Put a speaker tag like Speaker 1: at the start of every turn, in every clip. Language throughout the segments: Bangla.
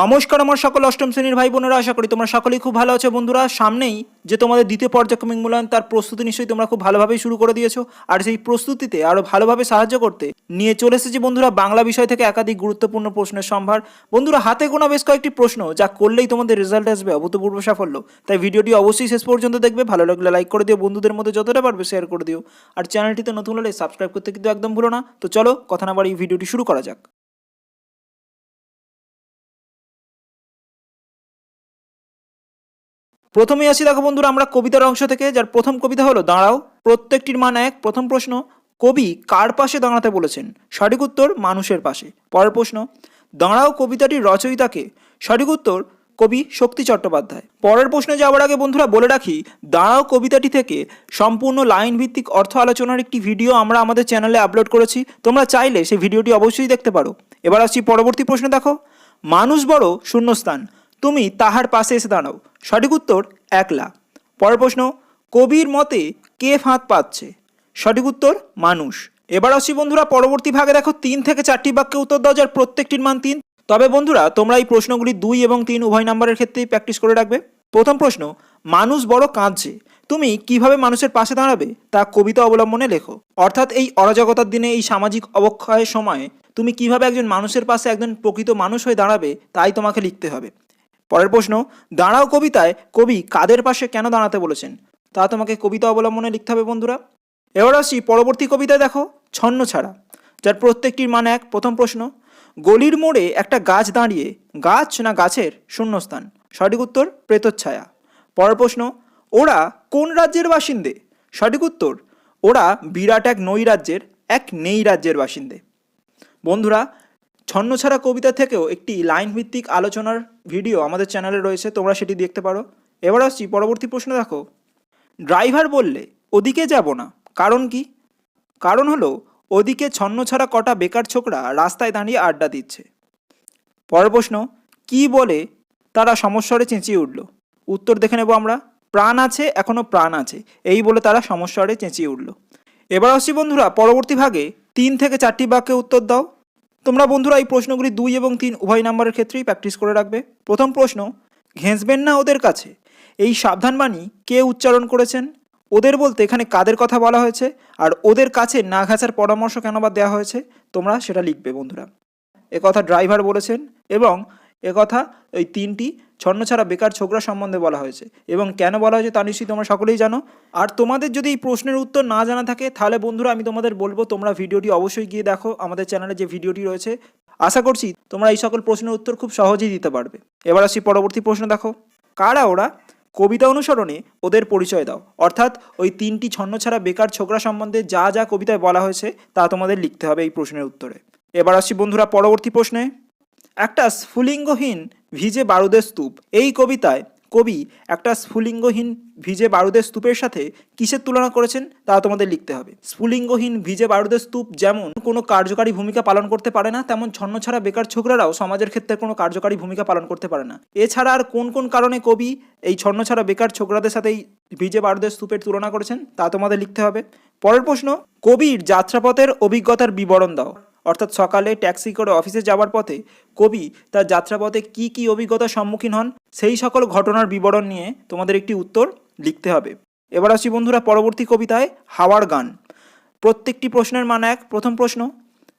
Speaker 1: নমস্কার, আমার সকল অষ্টম শ্রেণির ভাই বোনেরা, আশা করি তোমরা সকলেই খুব ভালো আছো। বন্ধুরা, সামনেই যে তোমাদের দ্বিতীয় পর্যায়ক্রমিক মূল্যায়ন, তার প্রস্তুতি নিশ্চয়ই তোমরা খুব ভালোভাবেই শুরু করে দিয়েছ। আর সেই প্রস্তুতিতে আরও ভালোভাবে সাহায্য করতে নিয়ে চলে এসেছি বন্ধুরা বাংলা বিষয় থেকে একাধিক গুরুত্বপূর্ণ প্রশ্নের সম্ভার। বন্ধুরা, হাতে গোনা বেশ কয়েকটি প্রশ্ন, যা করলেই তোমাদের রেজাল্ট আসবে, অভূতপূর্ব সাফল্য। তাই ভিডিওটি অবশ্যই শেষ পর্যন্ত দেখবে, ভালো লাগলে লাইক করে দিও, বন্ধুদের মধ্যে যতটা পারবে শেয়ার করে দিও। আর চ্যানেলটিতে নতুন হলে সাবস্ক্রাইব করতে কিন্তু একদম ভুলো না। তো চলো, কথা না বাড়ি ভিডিওটি শুরু করা যাক। প্রথমেই আসি দেখো বন্ধুরা, আমরা কবিতার অংশ থেকে, যার প্রথম কবিতা হলো, দাঁড়াও, প্রত্যেকটির মান এক, প্রথম প্রশ্ন, কবি কার পাশে দাঁড়াতে বলেছেন? সঠিক উত্তর, মানুষের পাশে। পরের প্রশ্ন, দাঁড়াও কবিতাটির রচয়িতাকে। সঠিক উত্তর, কবি শক্তি চট্টোপাধ্যায়। পরের প্রশ্নে যাওয়ার আগে বন্ধুরা বলে রাখি, দাঁড়াও, কবিতাটি থেকে সম্পূর্ণ লাইন ভিত্তিক অর্থ আলোচনার একটি ভিডিও আমরা আমাদের চ্যানেলে আপলোড করেছি, তোমরা চাইলে সেই ভিডিওটি অবশ্যই দেখতে পারো। এবার আসছি পরবর্তী প্রশ্ন দেখো, মানুষ বড় শূন্যস্থান। তুমি তাহার পাশে এসে দাঁড়াও। সঠিক উত্তর, একলা। পরের প্রশ্ন, কবির মতে কে ফাঁদ পাচ্ছে? সঠিক উত্তর, মানুষ। এবার আসছি বন্ধুরা, পরবর্তী ভাগে দেখো তিন থেকে চারটি বাক্যে উত্তর দাও, যার প্রত্যেকটির মান তিন। তবে বন্ধুরা, তোমরা এই প্রশ্নগুলি দুই এবং তিন উভয় নম্বরের ক্ষেত্রেই প্র্যাকটিস করে রাখবে। প্রথম প্রশ্ন, মানুষ বড় কাঁদছে। তুমি কীভাবে মানুষের পাশে দাঁড়াবে? তা কবিতা অবলম্বনে লেখো। অর্থাৎ এই অরাজকতার দিনে, এই সামাজিক অবক্ষয়ের সময়ে তুমি কীভাবে একজন মানুষের পাশে একজন প্রকৃত মানুষ হয়ে দাঁড়াবে, তাই তোমাকে লিখতে হবে। পরের প্রশ্ন, দাঁড়াও কবিতায়, কবি কাদের পাশে কেন দাঁড়াতে বলেছেন? তা তোমাকে কবিতা অবলম্বনে লিখতে হবে বন্ধুরা। এবার আসি পরবর্তী কবিতায় দেখো, ছন্ন ছাড়া, যার প্রত্যেকটির মান এক। প্রথম প্রশ্ন, গলির মোড়ে একটা গাছ দাঁড়িয়ে, গাছ না গাছের শূন্যস্থান? সঠিক উত্তর প্রেতচ্ছায়া পরের প্রশ্ন, ওরা কোন রাজ্যের বাসিন্দে? সঠিক উত্তর, ওরা বিরাট এক নৈ রাজ্যের এক নেই রাজ্যের বাসিন্দে। বন্ধুরা ছন্নছাড়া কবিতা থেকেও একটি লাইন ভিত্তিক আলোচনার ভিডিও আমাদের চ্যানেলে রয়েছে, তোমরা সেটি দেখতে পারো। এবার আসছি পরবর্তী প্রশ্ন দেখো। ড্রাইভার বললে, ওদিকে যাব না। কারণ কি? কারণ হলো, ওদিকে ছন্নছাড়া কটা বেকার ছোকরা রাস্তায় দাঁড়িয়ে আড্ডা দিচ্ছে। পরের প্রশ্ন, কি বলে তারা সমস্বরে চেঁচিয়ে উঠল? উত্তর দেখে নেব আমরা, প্রাণ আছে এখনও প্রাণ আছে। এই বলে তারা সমস্বরে চেঁচিয়ে উঠল। এবার আসছি বন্ধুরা, পরবর্তী ভাগে তিন থেকে চারটি বাক্যে উত্তর দাও। তোমরা বন্ধুরা এই প্রশ্নগুলি দুই এবং তিন উভয় নাম্বারের ক্ষেত্রেই প্র্যাকটিস করে রাখবে। প্রথম প্রশ্ন ঘেঁচবেন না ওদের কাছে? এই সাবধানবাণী কে উচ্চারণ করেছেন? ওদের বলতে এখানে কাদের কথা বলা হয়েছে? আর ওদের কাছে না ঘাঁচার পরামর্শ কেন বা দেওয়া হয়েছে? তোমরা সেটা লিখবে বন্ধুরা। একথা ড্রাইভার বলেছেন এবং একথা ওই তিনটি ছন্নছাড়া বেকার ছোকরা সম্বন্ধে বলা হয়েছে। এবং কেন বলা হয়েছে তা নিশ্চয়ই তোমরা সকলেই জানো। আর তোমাদের যদি এই প্রশ্নের উত্তর না জানা থাকে, তাহলে বন্ধুরা আমি তোমাদের বলব, তোমরা ভিডিওটি অবশ্যই গিয়ে দেখো। আমাদের চ্যানেলে যে ভিডিওটি রয়েছে, আশা করছি তোমরা এই সকল প্রশ্নের উত্তর খুব সহজেই দিতে পারবে। এবার আসি পরবর্তী প্রশ্ন, দেখো। কারা ওরা? কবিতা অনুসরণে ওদের পরিচয় দাও। অর্থাৎ ওই তিনটি ছন্ন ছাড়া বেকার ছোকরা সম্বন্ধে যা যা কবিতায় বলা হয়েছে, তা তোমাদের লিখতে হবে এই প্রশ্নের উত্তরে। এবার আসছি বন্ধুরা পরবর্তী প্রশ্নে। একটা স্ফুলিঙ্গহীন ভিজে বারুদের স্তূপ। এই কবিতায় কবি একটা স্ফুলিঙ্গহীন ভিজে বারুদের স্তূপের সাথে কিসের তুলনা করেছেন তা তোমাদের লিখতে হবে। স্ফুলিঙ্গহীন ভিজে বারুদের স্তূপ যেমন কোনো কার্যকারী ভূমিকা পালন করতে পারে না, তেমন ছন্ন ছাড়া বেকার ছোকরারাও সমাজের ক্ষেত্রে কোনো কার্যকারী ভূমিকা পালন করতে পারে না। এছাড়া আর কোন কোন কারণে কবি এই ছন্ন ছাড়া বেকার ছোকরাদের সাথে এই ভিজে বারুদের স্তূপের তুলনা করেছেন তা তোমাদের লিখতে হবে। পরের প্রশ্ন, কবির যাত্রাপথের অভিজ্ঞতার বিবরণ দাও। অর্থাৎ সকালে ট্যাক্সি করে অফিসে যাওয়ার পথে কবি তার যাত্রাপথে কি কি অভিজ্ঞতার সম্মুখীন হন, সেই সকল ঘটনার বিবরণ নিয়ে তোমাদের একটি উত্তর লিখতে হবে। এবার আসি বন্ধুরা পরবর্তী কবিতায় হাওয়ার গান। প্রত্যেকটি প্রশ্নের মান এক। প্রথম প্রশ্ন,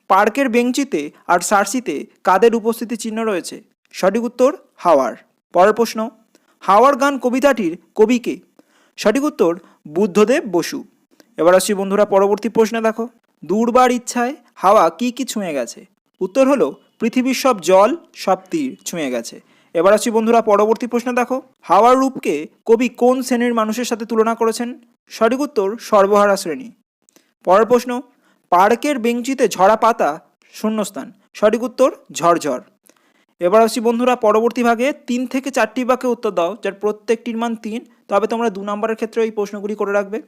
Speaker 1: পার্কের বেঞ্চিতে আর সার্সিতে কাদের উপস্থিতি চিহ্ন রয়েছে? সঠিক উত্তর, হাওয়ার। পরের প্রশ্ন, হাওয়ার গান কবিতাটির কবিকে সঠিক উত্তর, বুদ্ধদেব বসু। এবার আসছি বন্ধুরা পরবর্তী প্রশ্নে দেখো, দূরবার ইচ্ছায় হাওয়া কি কি ছুঁয়ে গেছে? উত্তর হলো, পৃথিবীর সব জল, সব তীর ছুঁয়ে গেছে। এবার আসছি বন্ধুরা পরবর্তী প্রশ্ন দেখো। হাওয়ার রূপকে কবি কোন শ্রেণির মানুষের সাথে তুলনা করেছেন? সঠিক উত্তর, সর্বহারা শ্রেণি। পরের প্রশ্ন, পার্কের বেঞ্চিতে ঝরা পাতা শূন্যস্থান। সঠিক উত্তর, ঝরঝর। এবার আসছি বন্ধুরা পরবর্তী ভাগে, তিন থেকে চারটি বাক্যে উত্তর দাও, যার প্রত্যেকটির মান তিন। তবে তোমরা দু নম্বরের ক্ষেত্রে এই প্রশ্নগুলি করে রাখবে।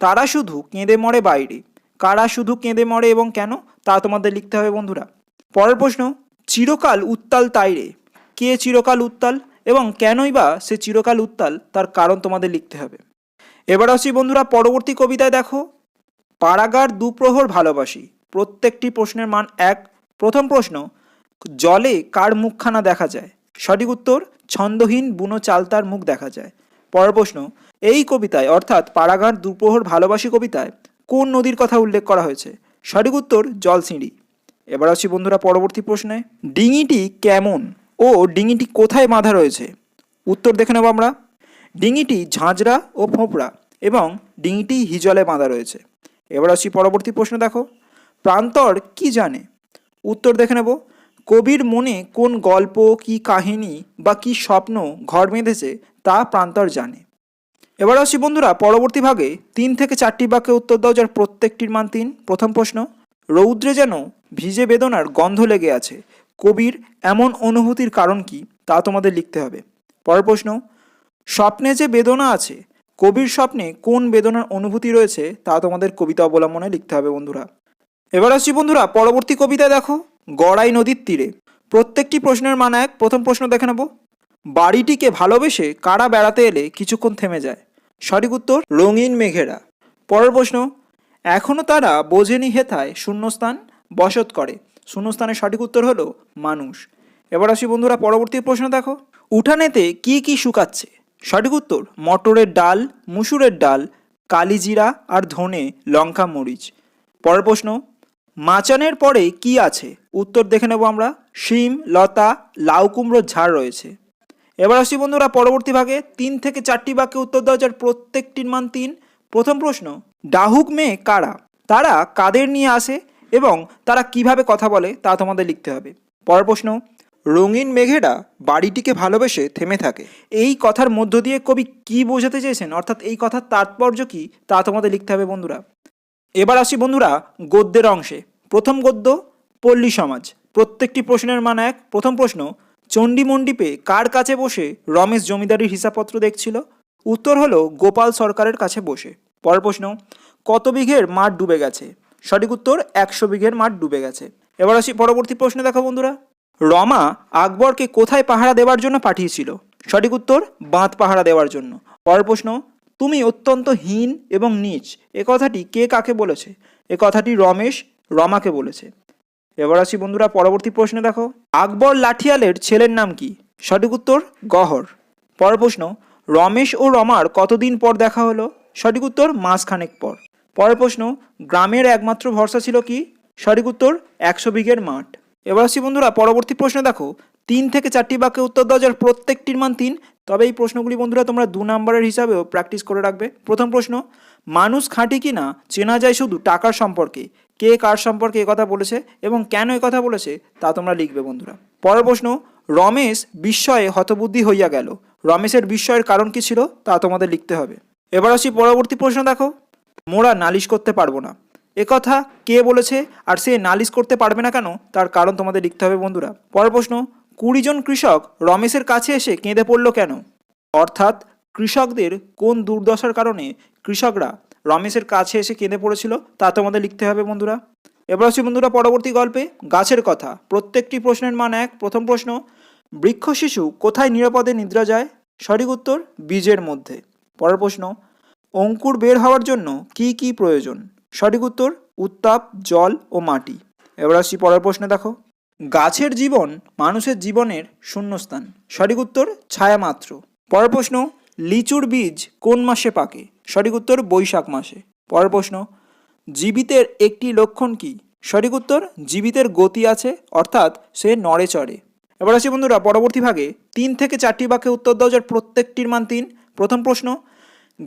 Speaker 1: তারা শুধু কেঁদে মরে বাইরে। কারা শুধু কেঁদে মরে এবং কেন? তা তোমাদের লিখতে হবে বন্ধুরা। পরের প্রশ্ন, চিরকাল উত্তাল তাইরে কে চিরকাল উত্তাল এবং কেনই বা সে চিরকাল উত্তাল? তার কারণ তোমাদের লিখতে হবে। এবার আসছি বন্ধুরা পরবর্তী কবিতায় দেখো। পাড়াগার দুপ্রহর ভালোবাসি। প্রত্যেকটি প্রশ্নের মান এক। প্রথম প্রশ্ন, জলে কার মুখখানা দেখা যায়? সঠিক উত্তর, ছন্দহীন বুনো চালতার মুখ দেখা যায়। পরের প্রশ্ন, এই কবিতায় অর্থাৎ পাড়াগার দুপ্রহর ভালোবাসি কবিতায় কোন নদীর কথা উল্লেখ করা হয়েছে? সঠিক উত্তর, জলসিঁড়ি। এবার আসি বন্ধুরা পরবর্তী প্রশ্নে। ডিঙিটি কেমন ও ডিঙিটি কোথায় বাঁধা রয়েছে? উত্তর দেখে নেব আমরা। ডিঙিটি ঝাঁঝরা ও ফোঁপড়া এবং ডিঙিটি হিজলে বাঁধা রয়েছে। এবার আসি পরবর্তী প্রশ্ন দেখো। প্রান্তর কি জানে? উত্তর দেখে নেব। কবির মনে কোন গল্প, কি কাহিনী বা কি স্বপ্ন ঘর বেঁধেছে তা প্রান্তর জানে। এবার আসি বন্ধুরা, পরবর্তী ভাগে। তিন থেকে চারটি বাক্যে উত্তর দাও, যার প্রত্যেকটির মান তিন। প্রথম প্রশ্ন, রৌদ্রে যেন ভিজে বেদনার গন্ধ লেগে আছে, কবির এমন অনুভূতির কারণ কি, তা তোমাদের লিখতে হবে। পরের প্রশ্ন, স্বপ্নে যে বেদনা আছে, কবির স্বপ্নে কোন বেদনার অনুভূতি রয়েছে, তা তোমাদের কবিতা অবলম্বনে লিখতে হবে বন্ধুরা। এবার আসছি বন্ধুরা, পরবর্তী কবিতা দেখো, গড়াই নদীর তীরে। প্রত্যেকটি প্রশ্নের মান এক। প্রথম প্রশ্ন দেখে নেব বাড়িটিকে ভালোবেসে কারা বেড়াতে এলে কিছুক্ষণ থেমে যায়। সঠিক উত্তর, রঙিন মেঘেরা। পরের প্রশ্ন এখনও তারা বোঝেনি হেথায় শূন্যস্থান বসত করে। শূন্যস্থানের সঠিক উত্তর হলো মানুষ। এবার আসি বন্ধুরা, পরবর্তী প্রশ্ন দেখো। উঠানেতে কি কি শুকাচ্ছে? সঠিক উত্তর, মটরের ডাল, মুসুরের ডাল, কালিজিরা আর ধনে, লঙ্কা, মরিচ। পরের প্রশ্ন, মাচানের পরে কি আছে? উত্তর দেখে নেব আমরা। শিম, লতা, লাউ কুমড়োর ঝাড় রয়েছে। এবার আসি বন্ধুরা পরবর্তী ভাগে। তিন থেকে চারটি বাক্যে উত্তর দেওয়া যার প্রত্যেকটির মান তিন। প্রথম প্রশ্ন, ডাহুক মেয়ে কারা? তারা কাদের নিয়ে আসে এবং তারা কীভাবে কথা বলে তা তোমাদের লিখতে হবে। পরের প্রশ্ন, রঙিন মেঘেরা বাড়িটিকে ভালোবেসে থেমে থাকে। এই কথার মধ্য দিয়ে কবি কি বোঝাতে চেয়েছেন? অর্থাৎ এই কথার তাৎপর্য কি তা তোমাদের লিখতে হবে বন্ধুরা। এবার আসি বন্ধুরা গদ্যের অংশে। প্রথম গদ্য, পল্লী সমাজ। প্রত্যেকটি প্রশ্নের মান এক। প্রথম প্রশ্ন চণ্ডী মণ্ডীপে কার কাছে বসে রমেশ জমিদারির হিসাবপত্র দেখছিল? উত্তর হলো, গোপাল সরকারের কাছে বসে। পর প্রশ্ন, কত বিঘের মাঠ ডুবে গেছে? সঠিক উত্তর, একশো বিঘের মাঠ ডুবে গেছে। এবার আসি পরবর্তী প্রশ্নে দেখো বন্ধুরা। রমা আকবরকে কোথায় পাহারা দেওয়ার জন্য পাঠিয়েছিল? সঠিক উত্তর, বাঁধ পাহারা দেওয়ার জন্য। পরের প্রশ্ন, তুমি অত্যন্ত হীন এবং নীচ। এ কথাটি কে কাকে বলেছে? এ কথাটি রমেশ রমাকে বলেছে। এবার আসি বন্ধুরা পরবর্তী প্রশ্নে দেখো। আকবর লাঠিয়ালের ছেলের নাম কি? সঠিক উত্তর, গহর। পর প্রশ্ন, রমেশ ও রমার কতদিন পর দেখা হলো? সঠিক উত্তর, মাসখানেক পর। পরের প্রশ্ন, গ্রামের একমাত্র ভরসা ছিল কি? সঠিক উত্তর, একশো বিঘের মাঠ। এবার আসি বন্ধুরা, পরবর্তী প্রশ্ন দেখো। তিন থেকে চারটি বাক্যে উত্তর দেওয়া যার প্রত্যেকটির মান তিন, তবে এই প্রশ্নগুলি বন্ধুরা তোমরা দু নম্বরের হিসাবেও প্র্যাকটিস করে রাখবে। প্রথম প্রশ্ন, মানুষ খাঁটি কি না চেনা যায় শুধু টাকার সম্পর্কে। কে কার সম্পর্কে কথা বলেছে এবং কেন কথা বলেছে তা তোমরা লিখবে বন্ধুরা। পরের প্রশ্ন, রমেশ বিস্ময়ে হতবুদ্ধি হইয়া গেল। রমেশের বিস্ময়ের কারণ কি ছিল তা তোমাদের লিখতে হবে। এবার আসি পরবর্তী প্রশ্ন দেখো। মোরা নালিশ করতে পারব না। কথা কে বলেছে আর সে নালিশ করতে পারবে না কেন তার কারণ তোমাদের লিখতে হবে বন্ধুরা। পরের প্রশ্ন কুড়িজন কৃষক রমেশের কাছে এসে কেঁদে পড়ল কেন? অর্থাৎ কৃষকদের কোন দুর্দশার কারণে কৃষকরা রমেশের কাছে এসে কেঁদে পড়েছিল, তা তোমাদের লিখতে হবে বন্ধুরা। এবার আসছি বন্ধুরা পরবর্তী গল্পে, গাছের কথা। প্রত্যেকটি প্রশ্নের মান এক। প্রথম প্রশ্ন, বৃক্ষ শিশু কোথায় নিরাপদে নিদ্রা যায়? সঠিক উত্তর, বীজের মধ্যে। পরের প্রশ্ন, অঙ্কুর বের হওয়ার জন্য কি কি প্রয়োজন? সঠিক উত্তর, উত্তাপ, জল ও মাটি। এবার আসছি পরের প্রশ্নে দেখো। গাছের জীবন মানুষের জীবনের শূন্যস্থান। সঠিক উত্তর, ছায়া মাত্র। পরের প্রশ্ন লিচুর বীজ কোন মাসে পাকে? সঠিক উত্তর, বৈশাখ মাসে। পরের প্রশ্ন, জীবিতের একটি লক্ষণ কি? সঠিক উত্তর, জীবিতের গতি আছে, অর্থাৎ সে নড়ে চড়ে। এবার আসি বন্ধুরা, পরবর্তী ভাগে। তিন থেকে চারটি বাক্যে উত্তর দাও, যার প্রত্যেকটির মান তিন। প্রথম প্রশ্ন,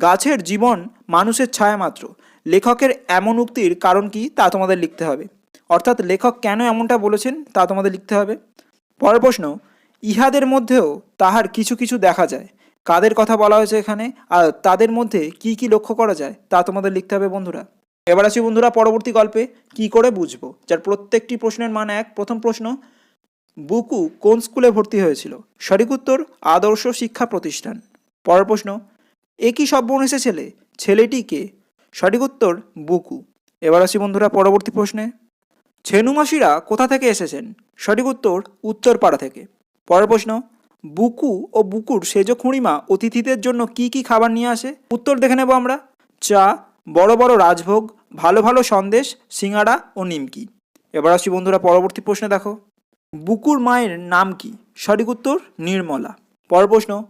Speaker 1: গাছের জীবন মানুষের ছায়া মাত্র। লেখকের এমন উক্তির কারণ কি, তা তোমাদের লিখতে হবে। অর্থাৎ লেখক কেন এমনটা বলেছেন, তা তোমাদের লিখতে হবে। পরের প্রশ্ন, ইহাদের মধ্যেও তাহার কিছু কিছু দেখা যায়। কাদের কথা বলা হয়েছে এখানে? আর তাদের মধ্যে কি কি লক্ষ্য করা যায়, তা তোমাদের লিখতে হবে বন্ধুরা। এবার আসি বন্ধুরা পরবর্তী গল্পে, কি করে বুঝব? যার প্রত্যেকটি প্রশ্নের মান এক। প্রথম প্রশ্ন, বুকু কোন স্কুলে ভর্তি হয়েছিল? সঠিক উত্তর, আদর্শ শিক্ষা প্রতিষ্ঠান। পরের প্রশ্ন, একই সব্যনেশে ছেলে, ছেলেটি কে? সঠিক উত্তর, বুকু। এবার আসি বন্ধুরা পরবর্তী প্রশ্নে, ছেনুমাসিরা কোথা থেকে এসেছেন? সঠিক উত্তর, উত্তরপাড়া থেকে। পরের প্রশ্ন বুকু ও বুকুর সেজ খুঁড়িমা অতিথিদের জন্য কি কি খাবার নিয়ে আসে? উত্তর দেখে নেব আমরা। চা, বড় বড় রাজভোগ, ভালো ভালো সন্দেশ, সিঙ্গাড়া ও নিমকি। এবার আসি বন্ধুরা পরবর্তী প্রশ্নে দেখো। বুকুর মায়ের নাম কি? সঠিক উত্তর, নির্মলা। পরের প্রশ্ন,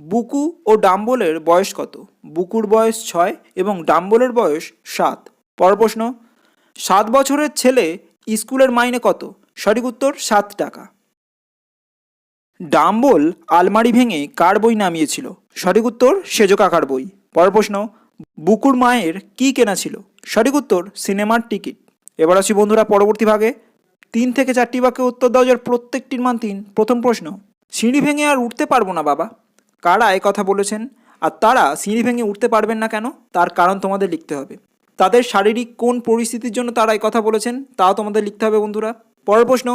Speaker 1: বুকু ও ডাম্বলের বয়স কত? বুকুর বয়স ছয় এবং ডাম্বলের বয়স সাত। পরের প্রশ্ন, সাত বছরের ছেলে স্কুলের মাইনে কত? সঠিক উত্তর, সাত টাকা। ডাম্বল আলমারি ভেঙে কার বই নামিয়েছিল? সঠিক উত্তর সেজো কাকার বই। পরের প্রশ্ন, বুকুর মায়ের কি কেনা ছিল? সঠিক উত্তর, সিনেমার টিকিট। এবার আসি বন্ধুরা পরবর্তী ভাগে। তিন থেকে চারটি বাক্যে উত্তর দেওয়া যার প্রত্যেকটির মান তিন। প্রথম প্রশ্ন, সিঁড়ি ভেঙে আর উঠতে পারব না বাবা। কারা এ কথা বলেছেন? আর তারা সিঁড়ি ভেঙে উঠতে পারবেন না কেন? তার কারণ তোমাদের লিখতে হবে। তাদের শারীরিক কোন পরিস্থিতির জন্য তারা এই কথা বলেছেন, তাও তোমাদের লিখতে হবে বন্ধুরা। পরের প্রশ্ন,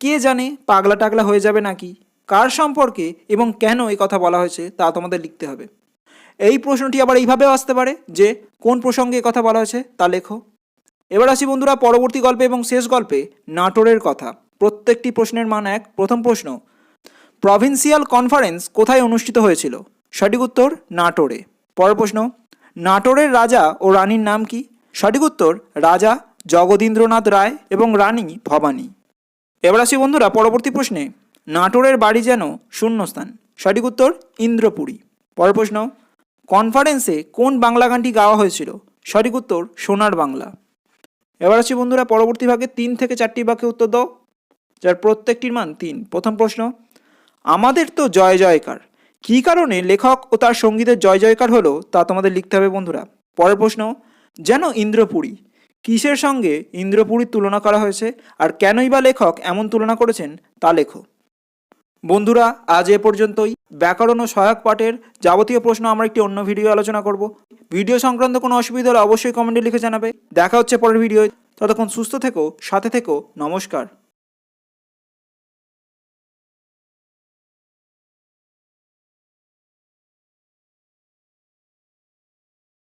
Speaker 1: কে জানে পাগলা টাগলা হয়ে যাবে নাকি? কার সম্পর্কে এবং কেন এই কথা বলা হয়েছে তা তোমাদের লিখতে হবে। এই প্রশ্নটি আবার এইভাবেও আসতে পারে যে, কোন প্রসঙ্গে কথা বলা হয়েছে তা লেখো। এবার আসি বন্ধুরা পরবর্তী গল্পে এবং শেষ গল্পে নাটোরের কথা। প্রত্যেকটি প্রশ্নের মান এক। প্রথম প্রশ্ন প্রভিন্সিয়াল কনফারেন্স কোথায় অনুষ্ঠিত হয়েছিল? সঠিক উত্তর, নাটোরে। পরের প্রশ্ন, নাটোরের রাজা ও রানীর নাম কি? সঠিক উত্তর, রাজা জগদীন্দ্রনাথ রায় এবং রানী ভবানী। এবার আসি বন্ধুরা পরবর্তী প্রশ্নে নাটোরের বাড়ি যেন শূন্যস্থান। সঠিক উত্তর, ইন্দ্রপুরী। পরের প্রশ্ন কনফারেন্সে কোন বাংলা গানটি গাওয়া হয়েছিল? সঠিক উত্তর, সোনার বাংলা। এবার আসি বন্ধুরা, পরবর্তী ভাগে তিন থেকে চারটি বাক্যে উত্তর দাও, যার প্রত্যেকটির মান তিন। প্রথম প্রশ্ন, আমাদের তো জয় জয়কার। কী কারণে লেখক ও তার সঙ্গীতের জয় জয়কার হলো, তা তোমাদের লিখতে হবে বন্ধুরা। পরের প্রশ্ন, যেন ইন্দ্রপুরী? কিসের সঙ্গে ইন্দ্রপুরীর তুলনা করা হয়েছে? আর কেনই বা লেখক এমন তুলনা করেছেন, তা লেখো। বন্ধুরা, আজ এ পর্যন্তই। ব্যাকরণ ও সহায়ক পাঠের যাবতীয় প্রশ্ন আমরা একটি অন্য ভিডিও আলোচনা করব। ভিডিও সংক্রান্ত কোনো অসুবিধা হলে অবশ্যই কমেন্টে লিখে জানাবে। দেখা হচ্ছে পরের ভিডিও ততক্ষণ সুস্থ থেকো, সাথে থেকো। নমস্কার।